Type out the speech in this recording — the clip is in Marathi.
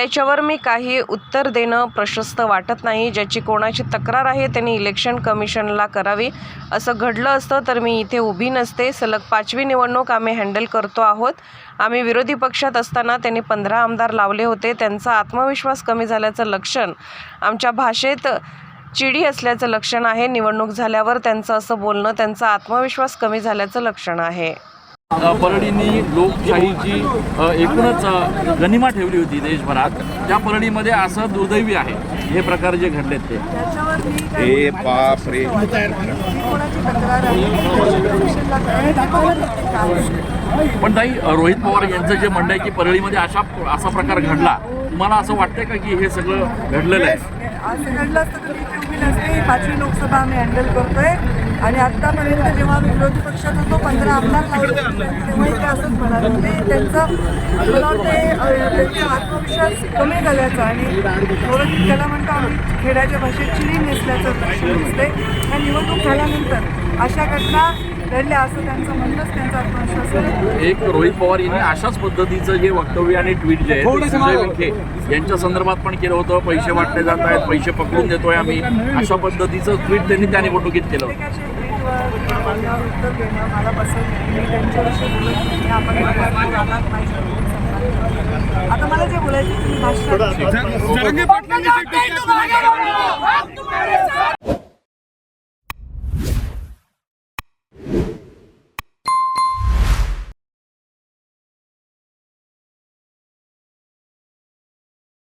त्याच्यावर मी काही उत्तर देणं प्रशस्त वाटत नाही. ज्याची कोणाची तक्रार आहे त्यांनी इलेक्शन कमिशनला करावी. असं घडलं असतं तर मी इथे उभी नसते. सलग पाचवी निवडणूक आम्ही हँडल करतो आहोत. आम्ही विरोधी पक्षात असताना त्यांनी पंधरा आमदार लावले होते. त्यांचा आत्मविश्वास कमी झाल्याचं लक्षण आमच्या भाषेत चिडी असल्याचं लक्षण आहे. निवडणूक झाल्यावर त्यांचं असं बोलणं त्यांचा आत्मविश्वास कमी झाल्याचं लक्षण आहे. परळीनी लोकशाहीची एकूणच गनिमा ठेवली होती देशभरात. त्या परळीमध्ये असं दुर्दैवी आहे. हे प्रकार जे घडलेत ते. ए बाप रे पण ताई रोहित पवार यांचं जे म्हणणं आहे की परळीमध्ये अशा असा प्रकार घडला तुम्हाला असं वाटतंय का की हे सगळं घडलेलं आहे? असं घडलं असतं तर मी ही पाचवी लोकसभा आम्ही हँडल करतोय. आणि आत्तापर्यंत जेव्हा आम्ही विरोधी पक्षात होतो पंधरा आमदार लावले तेव्हाही ते असंच म्हणाले होते. त्यांचं मला ते त्यांचा आत्मविश्वास कमी झाल्याचा आणि थोडं त्याला म्हणतो आम्ही खेड्याच्या भाषेत चिरी नेसल्याचं लक्षण दिसते आणि निवडणूक झाल्यानंतर अशा घटना घडल्या असं त्यांचं म्हणणंच त्यांचा आत्मविश्वास एक रोहित पवार यांनी अशाच पद्धतीचं जे वक्तव्य आणि ट्विट जे आहे ते संजय विखे यांच्या संदर्भात पण केलं होतं पैसे वाटले जात आहेत पैसे पकडून देतोय आम्ही अशा पद्धतीचं ट्विट त्यांनी त्या निवडणुकीत केलं उत्तर देणं मला मी त्यांच्याविषयी बोलत नाही आपण. आता मला जे बोलायचं